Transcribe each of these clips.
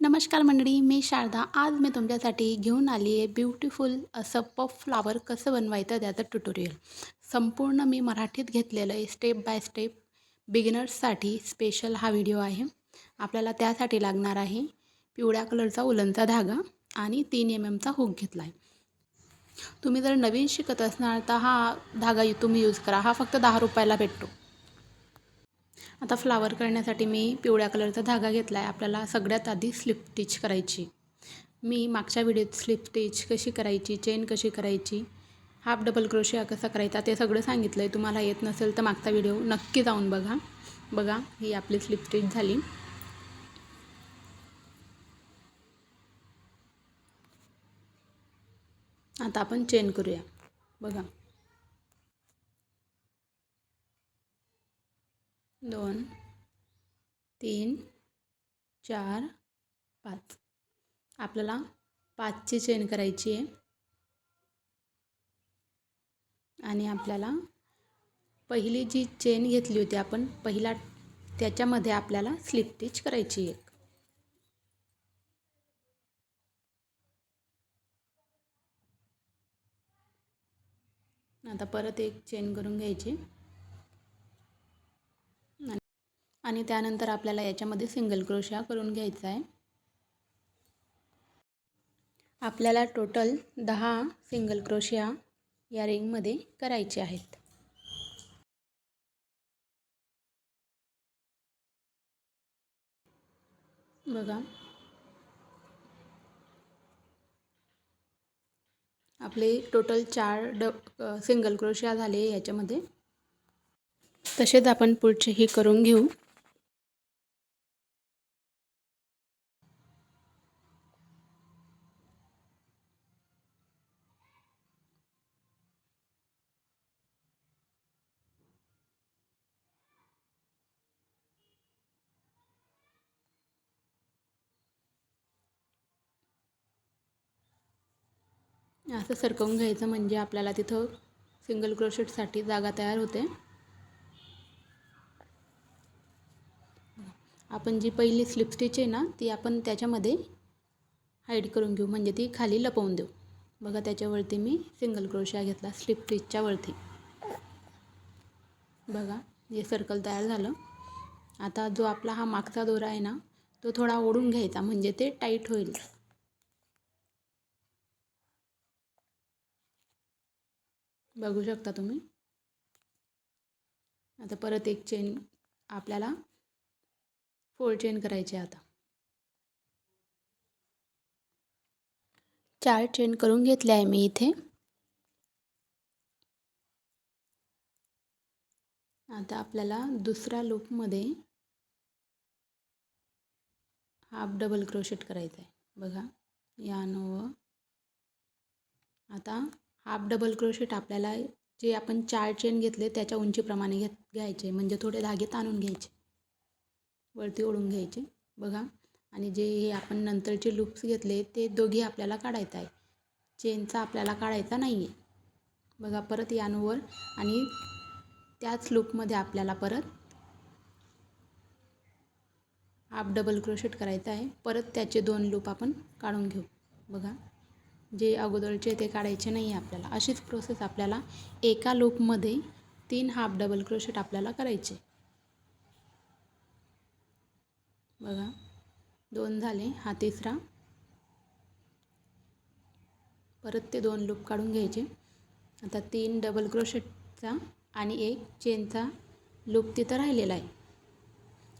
नमस्कार मंडळी मी शारदा. आज मी तुमच्यासाठी घेऊन आली आहे ब्युटिफुल असं पफ फ्लावर कसं बनवायचं त्याचं ट्युटोरियल संपूर्ण मी मराठीत घेतलेलं आहे स्टेप बाय स्टेप बिगिनर्ससाठी स्पेशल हा व्हिडिओ आहे. आपल्याला त्यासाठी लागणार आहे पिवळ्या कलरचा उलनचा धागा आणि तीन एम एमचा हुक घेतला आहे. तुम्ही जर नवीन शिकत असणार तर हा धागा तुम्ही यूज करा. हा फक्त दहा रुपयाला भेटतो. आता फ्लावर करण्यासाठी मी पिवळ्या कलरचा धागा घेतला आहे आपल्याला सगळ्यात आधी स्लिप स्टिच करायची. मी मागच्या व्हिडिओत स्लिप स्टिच कशी करायची चेन कशी करायची हाफ डबल क्रोशिया कसा करायचा ते सगळं सांगितलं आहे तुम्हाला येत नसेल तर मागचा व्हिडिओ नक्की जाऊन बघा. बघा ही आपली स्लिप स्टिच झाली. आता आपण चेन करूया. बघा. दोन तीन चार पाच. आपल्याला पाचची चेन करायची आहे. आणि आपल्याला पहिली जी चेन घेतली होती आपण पहिला त्याच्यामध्ये आपल्याला स्लिप स्टिच करायची एक. आता परत एक चेन करून घ्यायची. आणि त्यानंतर आपल्याला याच्यामध्ये सिंगल क्रोशिया करून घ्यायचा आहे. आपल्याला टोटल दहा सिंगल क्रोशिया या रिंगमध्ये करायचे आहेत. बघा. आपले टोटल चार ड सिंगल क्रोशिया झाले याच्यामध्ये. तसेच आपण पुढचेही करून घेऊ. असं सरकवून घ्यायचं म्हणजे आपल्याला तिथं सिंगल क्रोशेटसाठी जागा तयार होते. आपण जी पहिली स्लिप स्टिच आहे ना ती आपण त्याच्यामध्ये हाईड करून घेऊ. म्हणजे ती खाली लपवून देऊ. बघा त्याच्यावरती मी सिंगल क्रोशिया घेतला स्लिप स्टिचच्या वरती. बघा हे सर्कल तयार झालं. आता जो आपला हा मागचा दोरा आहे ना तो थोडा ओढून घ्यायचा. म्हणजे ते टाईट होईल. बघू शकता तुम्ही. आता परत एक चेन आपल्याला फोल्ड चेन करायची आता. चार चेन करून घेतले आहे मी इथे. आता आपल्याला दुसऱ्या लूपमध्ये हाफ डबल क्रोशेट करायचं आहे बघा या व आता हाफ डबल क्रोशेट आपल्याला जे आपण चार चेन घेतले त्याच्या उंचीप्रमाणे घेत घ्यायचे. म्हणजे थोडे धागे ताणून घ्यायचे. वरती ओढून घ्यायचे. बघा. आणि जे हे आपण नंतरचे लूप्स घेतले ते दोघे आपल्याला काढायचं आहे. चेनचा आपल्याला काढायचा नाही आहे बघा परत यानवर. आणि त्याच लूपमध्ये आपल्याला परत हाफ डबल क्रोशेट करायचा आहे. परत त्याचे दोन लूप आपण काढून घेऊ. बघा. जे अगोदरचे ते काढायचे नाही आहे आपल्याला. अशीच प्रोसेस आपल्याला एका लूपमध्ये तीन हाफ डबल क्रोशेट आपल्याला करायचे. बघा दोन झाले हा तिसरा. परत ते दोन लूप काढून घ्यायचे. आता तीन डबल क्रोशेटचा आणि एक चेनचा लूप तिथं राहिलेला आहे.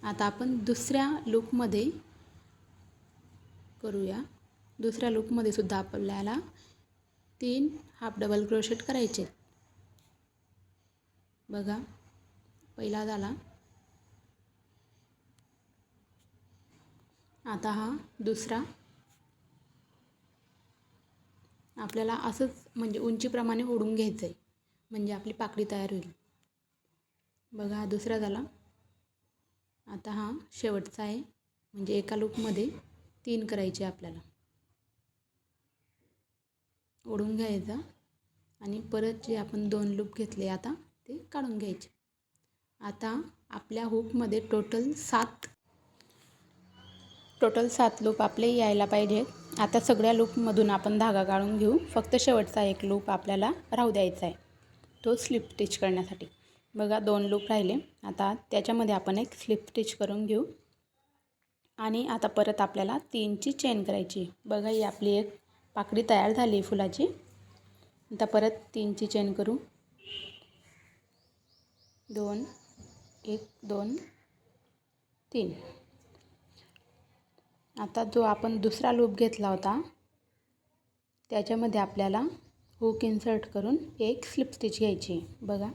आता आपण दुसऱ्या लूपमध्ये करूया. दुसऱ्या लूपमध्ये सुद्धा आपल्याला तीन हाफ डबल क्रोशेट करायचे. बघा पहिला झाला. आता हा दुसरा. आपल्याला असंच म्हणजे उंचीप्रमाणे ओढून घ्यायचं आहे म्हणजे आपली पाकळी तयार होईल. बघा हा दुसरा झाला. आता हा शेवटचा आहे. म्हणजे एका लूपमध्ये तीन करायचे आपल्याला. ओढून घ्यायचा आणि परत जे आपण दोन लूप घेतले आता ते काढून घ्यायचे. आता आपल्या हुकमध्ये टोटल सात टोटल सात लूप आपले यायला पाहिजेत आता सगळ्या लूपमधून आपण धागा काढून घेऊ. फक्त शेवटचा एक लूप आपल्याला राहू द्यायचा आहे. तो स्लिप स्टिच करण्यासाठी. बघा दोन लूप राहिले. आता त्याच्यामध्ये आपण एक स्लिप स्टिच करून घेऊ. आणि आता परत आपल्याला तीनची चेन करायची बघा ही आपली एक पाकळी तयार झाली आहे फुलाची. आता परत तीनची चेन करू. दोन एक दोन तीन. आता जो आपण दुसरा लूप घेतला होता त्याच्यामध्ये आपल्याला हुक इन्सर्ट करून एक स्लिप स्टिच घ्यायची बघा.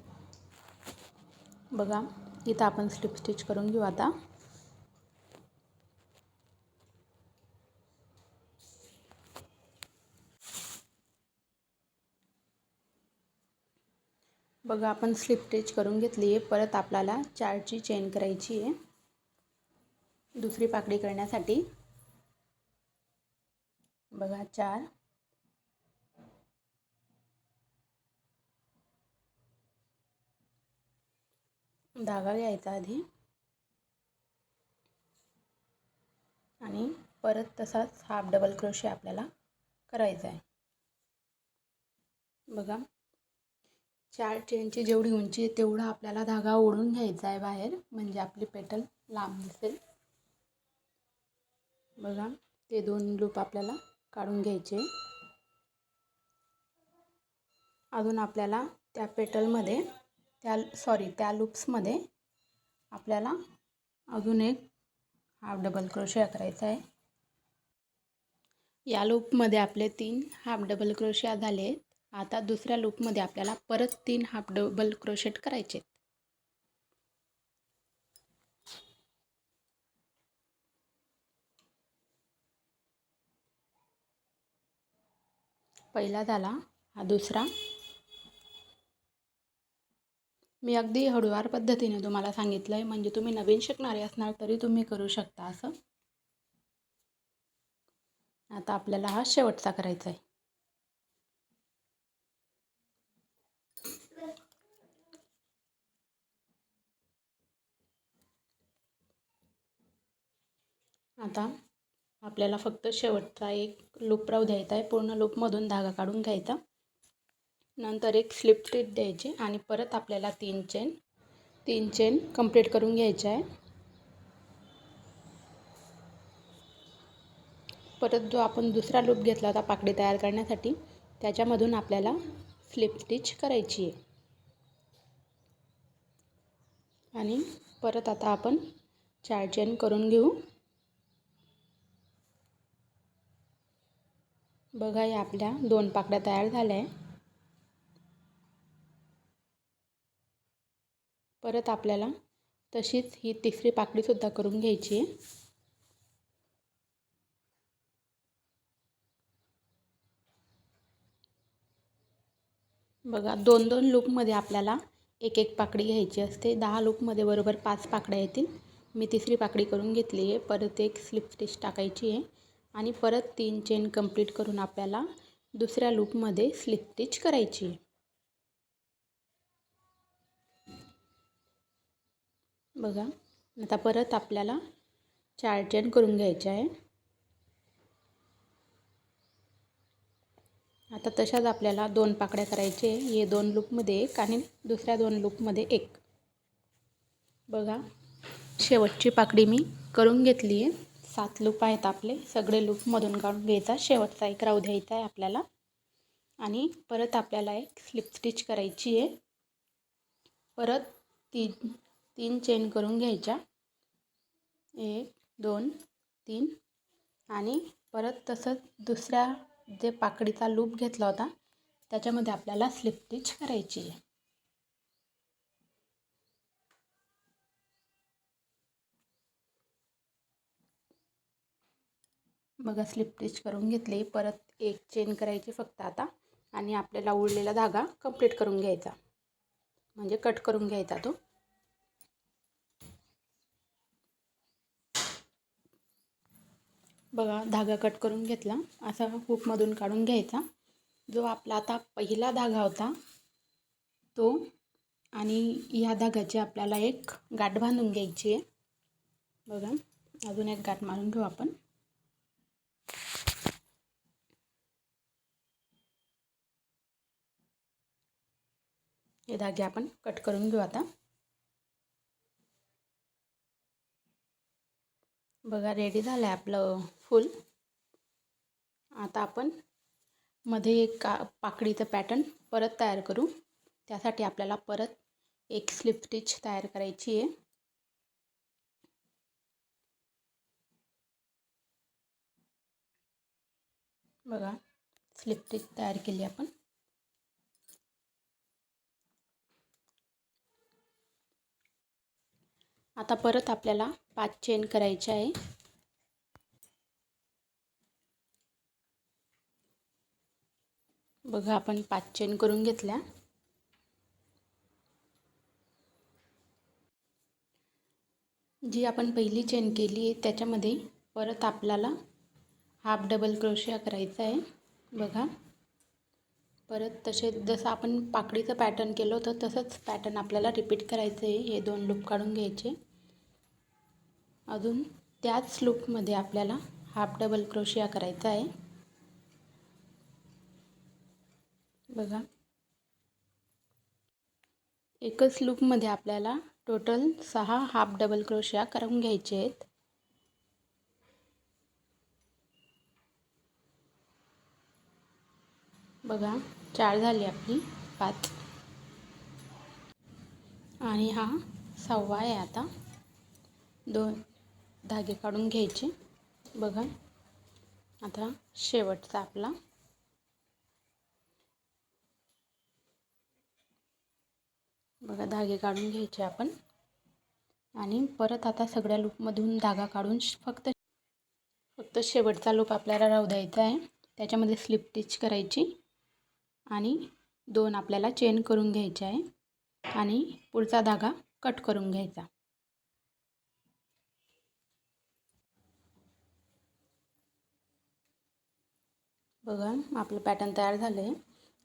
बघा इथं आपण स्लिप स्टिच करून घेऊ आता. बघा आपण स्लिप स्टिच करून घेतली आहे. परत आपल्याला चारची चेन करायची आहे. दुसरी पाकळी करण्यासाठी. बघा चार. धागा घ्यायचा आधी. आणि परत तसाच हाफ डबल क्रोशे आपल्याला करायचा आहे. बघा. चार चेनची जेवढी उंची आहे तेवढा आपल्याला धागा ओढून घ्यायचा आहे बाहेर. म्हणजे आपली पेटल लांब दिसेल. बघा ते दोन लूप आपल्याला काढून घ्यायचे. अजून आपल्याला त्या पेटलमध्ये त्या सॉरी त्या लूप्समध्ये आपल्याला अजून एक हाफ डबल क्रोशिया करायचा आहे. या लूपमध्ये आपले तीन हाफ डबल क्रोशिया झाले आहेत. आता दुसऱ्या लूपमध्ये आपल्याला परत तीन हाफ डबल क्रोशेट करायचे पहिला झाला हा दुसरा. मी अगदी हळूवार पद्धतीने तुम्हाला सांगितलं आहे म्हणजे तुम्ही नवीन शिकणारे असणार तरी तुम्ही करू शकता असं. आता आपल्याला हा शेवटचा करायचा आहे आता आपल्याला फक्त शेवटचा एक लूप राहू द्यायचा आहे. पूर्ण लूपमधून धागा काढून घ्यायचा. नंतर एक स्लिप स्टिच द्यायची आणि परत आपल्याला तीन चेन तीन चेन कंप्लीट करून घ्यायचे आहे. परत जो आपण दुसरा लूप घेतला होता पाकडी तयार करण्यासाठी त्याच्यामधून आपल्याला स्लिप स्टिच करायची आहे. आणि परत आता आपण चार चेन करून घेऊ. बघा या आपल्या दोन पाकड्या तयार झाल्या आहे परत आपल्याला तशीच ही तिसरी पाकळीसुद्धा करून घ्यायची आहे. बघा दोन दोन लूपमध्ये आपल्याला एक एक पाकडी घ्यायची असते. दहा लूपमध्ये बरोबर पाच पाकड्या येतील. मी तिसरी पाकडी करून घेतली आहे. परत एक स्लिप स्टिच टाकायची आहे. आणि परत तीन चेन कंप्लीट करून आपल्याला दुसऱ्या लूपमध्ये स्लिप स्टिच करायची. आहे बघा आता परत आपल्याला चार चेन करून घ्यायचे आहे. आता तशाच आपल्याला दोन पाकड्या करायचे हे दोन लूपमध्ये एक आणि दुसऱ्या दोन लूपमध्ये एक. बघा शेवटची पाकडी मी करून घेतली आहे. सात लूप आहेत आपले. सगळे लूपमधून काढून घ्यायचा. शेवटचा एक राहू द्यायचा आहे आपल्याला. आणि परत आपल्याला एक स्लिप स्टिच करायची आहे. परत तीन तीन चेन करून घ्यायच्या. एक दोन तीन. आणि परत तसंच दुसऱ्या जे पाकडीचा लूप घेतला होता त्याच्यामध्ये आपल्याला स्लिप स्टिच करायची आहे. बघा स्लिप स्टिच करून घेतली. परत एक चेन करायची फक्त आता. आणि आपल्याला उरलेला धागा कंप्लीट करून घ्यायचा. म्हणजे कट करून घ्यायचा तो. बघा धागा कट करून घेतला. असा हुकमधून काढून घ्यायचा. जो आपला आता पहिला धागा होता तो आणि ह्या धागाची आपल्याला एक गाठ बांधून घ्यायची आहे. बघा अजून एक गाठ मारून घेऊ आपण. हे धागे आपण कट करून घेऊ आता. बघा रेडी झालं आहे आपलं फूल. आता आपण मध्ये एक का पाकडीचं पॅटर्न परत तयार करू. त्यासाठी आपल्याला परत एक स्लिप स्टिच तयार करायची आहे. बघा स्लिप स्टिच तयार केली आपण. आता परत आपल्याला पाच चेन करायचे आहे. बघा आपण पाच चेन करून घेतल्या. जी आपण पहिली चेन केली आहे त्याच्यामध्ये परत आपल्याला हाफ डबल क्रोशिया करायचा आहे. बघा. परत तसे जसं आपण पाकडीचं पॅटर्न केलं होतं तसंच पॅटर्न आपल्याला रिपीट करायचं आहे हे दोन लूप काढून घ्यायचे. अजून त्याच लूपमध्ये आपल्याला हाफ डबल क्रोशिया करायचा आहे. बघा. एकच लूपमध्ये आपल्याला टोटल सहा हाफ डबल क्रोशिया करून घ्यायचे आहेत. बघा. चार झाली आपली पाच. आणि हा सहावा आहे आता. दोन धागे काढून घ्यायचे. बघा. आता शेवटचा आपला. बघा धागे काढून घ्यायचे आपण. आणि परत आता सगळ्या लूपमधून धागा काढून फक्त फक्त शेवटचा लूप आपल्याला राहू द्यायचा आहे. त्याच्यामध्ये स्लिप टिच करायची. आणि दोन आपल्याला चेन करून घ्यायचे आहे. आणि पुढचा धागा कट करून घ्यायचा. बघा आपलं पॅटर्न तयार झालं आहे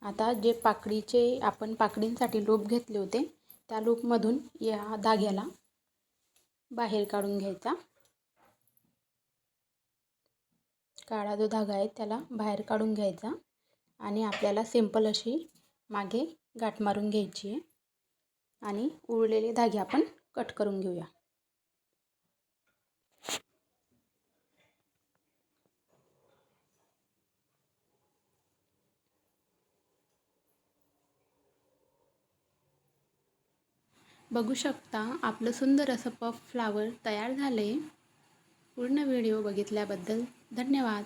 आता जे पाकडीचे आपण पाकडींसाठी लूप घेतले होते त्या लूपमधून या धाग्याला बाहेर काढून घ्यायचा. काळा जो धागा आहे त्याला बाहेर काढून घ्यायचा. आणि आपल्याला सिंपल अशी मागे गाठ मारून घ्यायची आहे. आणि उरलेले धागे आपण कट करून घेऊया. बघू शकता आपलं सुंदर असं पफ फ्लावर तयार झालं आहे पूर्ण व्हिडिओ बघितल्याबद्दल धन्यवाद.